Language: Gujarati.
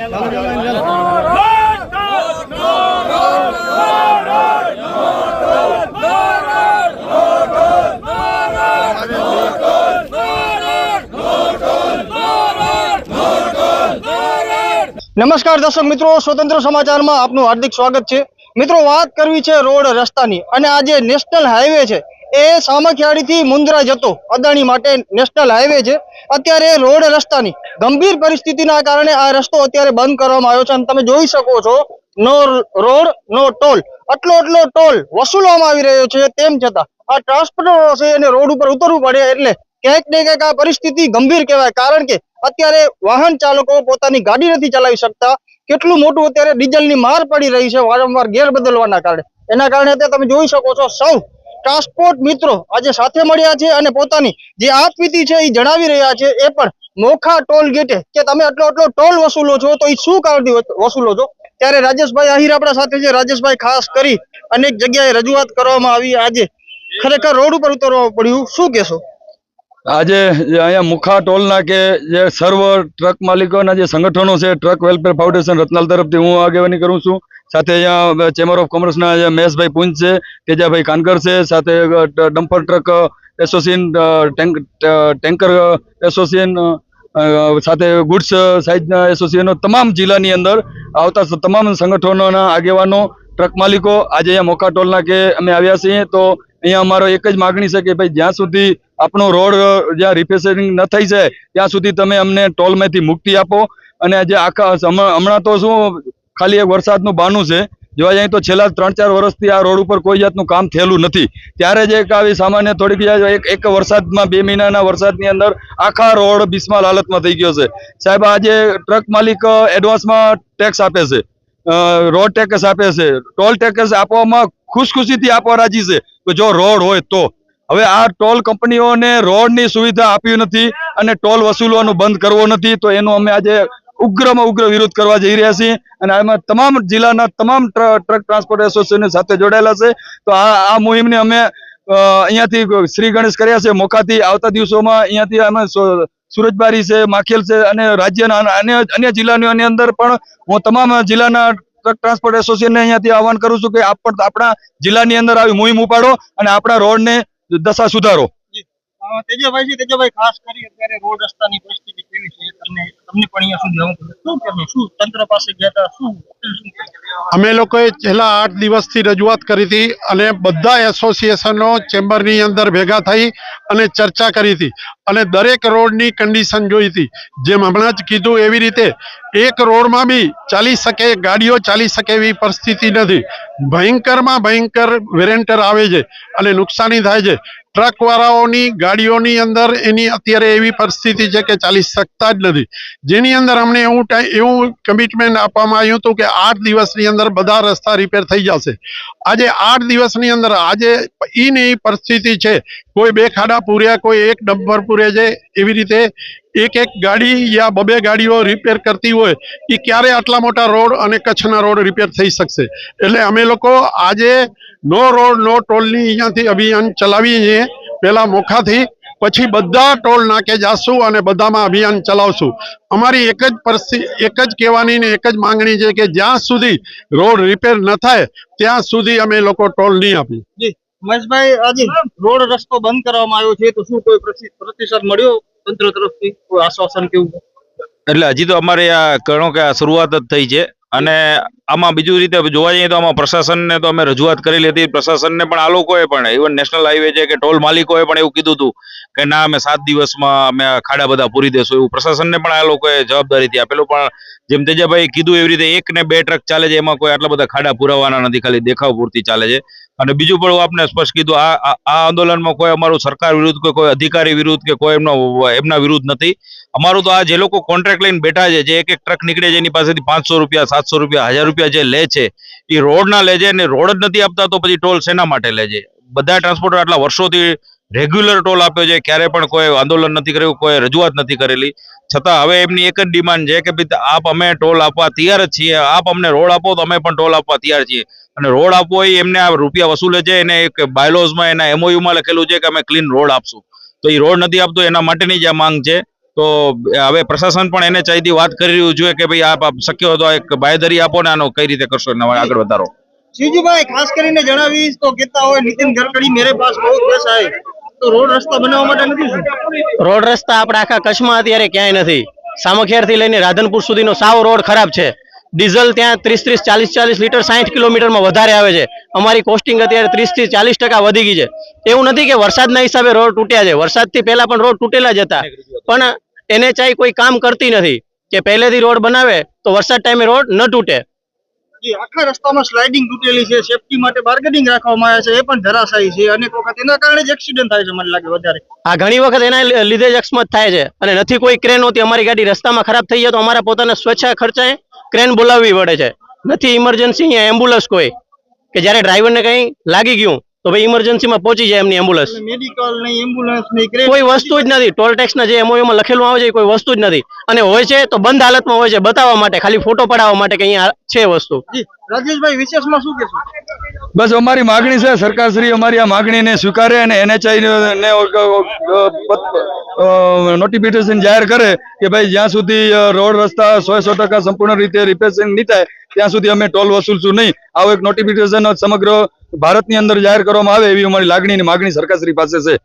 નમસ્કાર દર્શક મિત્રો, સ્વતંત્ર સમાચારમાં આપનું હાર્દિક સ્વાગત છે. મિત્રો, વાત કરવી છે રોડ રસ્તાની અને આ જે નેશનલ હાઈવે છે. એ સામખિયાળીથી મુન્દ્રા જતો. અદાણી માટે નેશનલ હાઈવે છે. અત્યારે રોડ રસ્તાની ગંભીર પરિસ્થિતિના કારણે આ રસ્તો અત્યારે બંધ કરવામાં આવ્યો છે અને તમે જોઈ શકો છો, નો રોડ, નો ટોલ. આટલો આટલો ટોલ વસૂલવામાં આવી રહ્યો છે, તેમ છતાં આ ટ્રાન્સપોર્ટરો છે એને રોડ ઉપર ઉતરવું પડે એટલે ક્યાંક ને ક્યાંક આ પરિસ્થિતિ ગંભીર કહેવાય. કારણ કે અત્યારે વાહન ચાલકો પોતાની ગાડી નથી ચલાવી શકતા. કેટલું મોટું અત્યારે ડીઝલની માર પડી રહી છે વારંવાર ગેર બદલવાના કારણે. એના કારણે તમે જોઈ શકો છો સૌ ટ્રાન્સપોર્ટ મિત્રો આજે સાથે મળ્યા છે અને પોતાની જે આપવીતી છે એ જણાવી રહ્યા છે એ પણ મોખા ટોલ ગેટે કે તમે આટલો આટલો ટોલ વસૂલો છો તો એ શું કારણથી વસૂલો છો? ત્યારે રાજેશભાઈ આહિર આપણા સાથે છે. રાજેશભાઈ, ખાસ કરી અનેક જગ્યાએ રજૂઆત કરવામાં આવી. આજે ખરેખર રોડ ઉપર ઉતરવા પડ્યું. શું કહેશો? આજે અહીંયા મુખા ટોલના કે જે સર્વ ટ્રક માલિકોના જે સંગઠનો છે, ટ્રક વેલફેર ફાઉન્ડેશન રત્નાલ તરફથી હું આગેવાની કરું છું. સાથે અહીંયા ચેમ્બર ઓફ કોમર્સના મહેશભાઈ પુંજ છે, તેજાભાઈ કાનકર છે, સાથે dumper truck association tank tanker association સાથે ગુડ્સ સાઇઝના એસોસિએશનો તમામ જિલ્લાની અંદર આવતા તમામ સંગઠનોના આગેવાનો ટ્રક માલિકો આજે અહીંયા મોકા ટોલના કે અમે આવ્યા છીએ, તો અહીંયા અમારો એક જ માગણી છે કે ભાઈ, જ્યાં સુધી આપણો રોડ જ્યાં રિપેરિંગ ન થઈ જાય, ત્યાં સુધી તમે અમને ટોલમાંથી મુક્તિ આપો. અને જે આખા હમણાં તો શું, ખાલી એક વરસાદનું બાનું છે. જોવા જઈએ તો છેલ્લા ત્રણ ચાર વર્ષથી આ રોડ ઉપર કોઈ જાતનું કામ થયેલું નથી. ત્યારે જ એક આવી સામાન્ય થોડીક એક એક વરસાદમાં, બે મહિનાના વરસાદની અંદર આખા રોડ બિસ્માલ હાલતમાં થઈ ગયો છે. સાહેબ, આજે ટ્રક માલિક એડવાન્સમાં ટેક્સ આપે છે. રોડ ટેક્સ આપે છે. ટોલ ટેક્સ આપવામાં ખુશખુશીથી આપવા રાજી છે. કે જો રોડ હોય તો. હવે આ ટોલ કંપનીઓને રોડની સુવિધા આપી નથી અને ટોલ વસૂલવાનું બંધ કરવો નથી, તો એનો અમે આજે ઉગ્રમાં ઉગ્ર વિરોધ કરવા જઈ રહ્યા છીએ. અને આમાં તમામ જિલ્લાના તમામ ટ્રક ટ્રાન્સપોર્ટ એસોસિએશન સાથે જોડાયેલા છે. તો આ આ મુહિમને અમે અહીંયાથી શ્રી ગણેશ કર્યા છે. મોકાથી આવતા દિવસોમાં અહીંયાથી અમે સુરજબારી છે માખેલ છે અને રાજ્યના અન્ય- અન્ય જિલ્લાની અંદર પણ હું તમામ જિલ્લાના ટ્રક ટ્રાન્સપોર્ટ એસોસિએશનને અહીંયાથી આહવાન કરું છું કે આપ પણ આપણા જિલ્લાની અંદર આવી મુહિમ ઉપાડો અને આપણા રોડને દશા સુધારો. અ, તેજભાઈ ખાસ કરી અત્યારે રોડ રસ્તાની પરિસ્થિતિ કેવી છે? તમને પણ અહીંયા સુધી આવવું શું કરવું શું તંત્ર પાસે ગયા શું અમે લોકોએ છેલ્લા આઠ દિવસથી રજૂઆત કરી હતી અને બધા એસોસિએશનો ચેમ્બરની અંદર ભેગા થઈ અને ચર્ચા કરી હતી. અને દરેક રોડની કન્ડિશન જોઈ હતી. જેમ હમણાં જ કીધું એવી રીતે એક રોડમાં બી ચાલી શકે, ગાડીઓ ચાલી શકે એવી પરિસ્થિતિ નથી. ભયંકરમાં ભયંકર વેરેન્ટર આવે છે અને નુકસાની થાય છે. ટ્રક વાળાઓની ગાડીઓની અંદર એની અત્યારે એવી પરિસ્થિતિ છે કે ચાલી શકતા જ નથી. જેની અંદર અમને એવું એવું કમિટમેન્ટ આપવામાં આવ્યું હતું કે આઠ દિવસની અંદર બધા રસ્તા રિપેર થઈ જશે. આજે આઠ દિવસની અંદર, આજે એની પરિસ્થિતિ છે કોઈ બે ખાડા પૂર્યા, કોઈ એક ડમ્પર પૂરે છે, એવી રીતે એક એક ગાડી યા બબે ગાડીઓ રિપેર કરતી હોય એ ક્યારે આટલા મોટા રોડ અને કચ્છના રોડ રિપેર થઈ શકશે? એટલે અમે લોકો આજે નો રોડ, નો ટોલની અહીંયાથી અભિયાન ચલાવીએ છીએ. પહેલાં મોખાથી, પછી બધા ટોલ નાકે જાશું અને બધામાં અભિયાન ચલાવશું. અમારી એક જ પરિસ્થિતિ એક જ કહેવાની ને એક જ માંગણી છે કે જ્યાં સુધી રોડ રિપેર ન થાય, ત્યાં સુધી અમે લોકો ટોલ નહીં આપીએ. મહેશભાઈ આજે રોડ રસ્તો બંધ કરવામાં આવ્યો છે, તો શું કોઈ પ્રતિસાદ મળ્યો તંત્ર તરફથી? કોઈ આશ્વાસન કેવું એટલે હજી તો અમારે આ ગણો કે આ શરૂઆત જ થઈ છે. અને આમાં બીજું રીતે જોવા જઈએ તો આમાં પ્રશાસનને તો અમે રજૂઆત કરેલી હતી. પ્રશાસનને પણ આ લોકોએ પણ ઇવન નેશનલ હાઈવે છે કે ટોલ માલિકોએ પણ એવું કીધું હતું કે ના, અમે સાત દિવસમાં અમે ખાડા બધા પૂરી દેશું એવું. પ્રશાસનને પણ આ લોકોએ જવાબદારીથી આપેલું. પણ જેમ તેજાભાઈ કીધું એવી રીતે એક ને બે ટ્રક ચાલે છે, એમાં કોઈ આટલા બધા ખાડા પુરાવાના નથી. ખાલી દેખાવ પૂરતી ચાલે છે. અને બીજું પણ હું આપને સ્પષ્ટ કીધું, આ આ- આંદોલનમાં કોઈ અમારું સરકાર વિરુદ્ધ કે કોઈ અધિકારી વિરુદ્ધ કે કોઈ એમનો એમના વિરુદ્ધ નથી. અમારું તો આ જે લોકો કોન્ટ્રાક્ટ લઈને બેઠા છે, જે એક એક ટ્રક નીકળે છે, એની પાસેથી પાંચસો રૂપિયા, સાતસો રૂપિયા, હજાર રૂપિયા જે લે છે, એ રોડના લે છે અને રોડ જ નથી આપતા તો પછી ટોલ શેના માટે લે છે? બધા ટ્રાન્સપોર્ટર આટલા વર્ષોથી રેગ્યુલર ટોલ આપ્યો છે, ક્યારે પણ કોઈ આંદોલન નથી કર્યું, કોઈ રજૂઆત નથી કરેલી. છતાં હવે એમની એક જ ડિમાન્ડ છે કે ભાઈ આપ અમે ટોલ આપવા તૈયાર જ છીએ, આપ અમને રોડ આપો તો અમે પણ ટોલ આપવા તૈયાર છીએ. અને રોડ આપવો હોય એમને આ રૂપિયા વસૂલે છે એને એક બાયલોઝમાં એના એમઓયુમાં લખેલું છે કે અમે ક્લીન રોડ આપશું. તો એ રોડ નથી આપતો એના માટેની જ આ માંગ છે. તો હવે પ્રશાસન પણ એને ચાહીથી વાત કરી રહ્યું છે કે ભાઈ આપ શક્ય હોય તો એક બાયદરી આપો ને આનો કઈ રીતે કરશો આગળ વધારો. શિવજીભાઈ ખાસ કરીને જણાવીશ તો કહેતા હોય નીતિન ગડકરી મેરે પાસ બહુ પૈસા હે. તો રોડ રસ્તા બનાવવા માટે નથી રોડ રસ્તા આપણા આખા કચ્છમાં અત્યારે ક્યાંય નથી. સામખિયારથી લઈને રાધનપુર સુધીનો સાવ રોડ ખરાબ છે. ડીઝલ ત્યાં ત્રીસ ત્રીસ ચાલીસ ચાલીસ લીટર સાઠ કિલોમીટરમાં વધારે આવે છે. અમારી કોસ્ટિંગ અત્યારે ત્રીસથી ચાલીસ ટકા વધી ગઈ છે. એવું નથી કે વરસાદના હિસાબે રોડ તૂટ્યા છે. વરસાદથી પહેલાં પણ રોડ તૂટેલા જ હતા. પણ એનએચઆઈ કોઈ કામ કરતી નથી કે પહેલેથી રોડ બનાવે તો વરસાદ ટાઈમે રોડ ન તૂટે. આખા રસ્તામાં સ્લાઇડિંગ તૂટેલી છે. સેફટી માટે બાર્ગેનિંગ રાખવામાં આવે છે. એ પણ ધરાશાયી છે. અનેક વખત એના કારણે જ એક્સિડન્ટ થાય છે મને લાગે વધારે. આ ઘણી વખત એના લીધે જ અકસ્માત થાય છે. અને નથી કોઈ ક્રેન હોતી અમારી ગાડી રસ્તામાં ખરાબ થઈ જાય તો અમારા પોતાના સ્વેચ્છા ખર્ચાએ ક્રેન બોલાવવી પડે છે. નથી ઇમરજન્સી અહીંયા એમ્બ્યુલન્સ કોઈ, કે જ્યારે ડ્રાઈવરને કંઈ લાગી ગયું તો ભાઈ ઇમરજન્સીમાં પહોંચી જાય એમની એમ્બ્યુલન્સ મેડિકલ નહીં એમ્બ્યુલન્સ નહીં કોઈ વસ્તુ જ નથી. ટોલ ટેક્સના જે એમઓયુમાં લખેલું આવે છે કોઈ વસ્તુ જ નથી. અને હોય છે તો બંધ હાલતમાં હોય છે બતાવવા માટે ખાલી ફોટો પડાવવા માટે કે અહીંયા છે વસ્તુ. જી રાજેશભાઈ વિશેષમાં શું કહેશો? બસ અમારી માગણી છે સરકારશ્રી અમારી આ માગણીને સ્વીકારે અને એનએચઆઈ ને નોટિફિકેશન જાહેર કરે કે ભાઈ જ્યાં સુધી રોડ રસ્તા સો સો ટકા સંપૂર્ણ રીતે રિપેરિંગ નહીં થાય ત્યાં સુધી અમે ટોલ વસૂલશું નહીં. આવું એક નોટિફિકેશન સમગ્ર ભારતની અંદર જાહેર કરવામાં આવે એવી અમારી લાગણી અને માગણી સરકારશ્રી પાસે છે.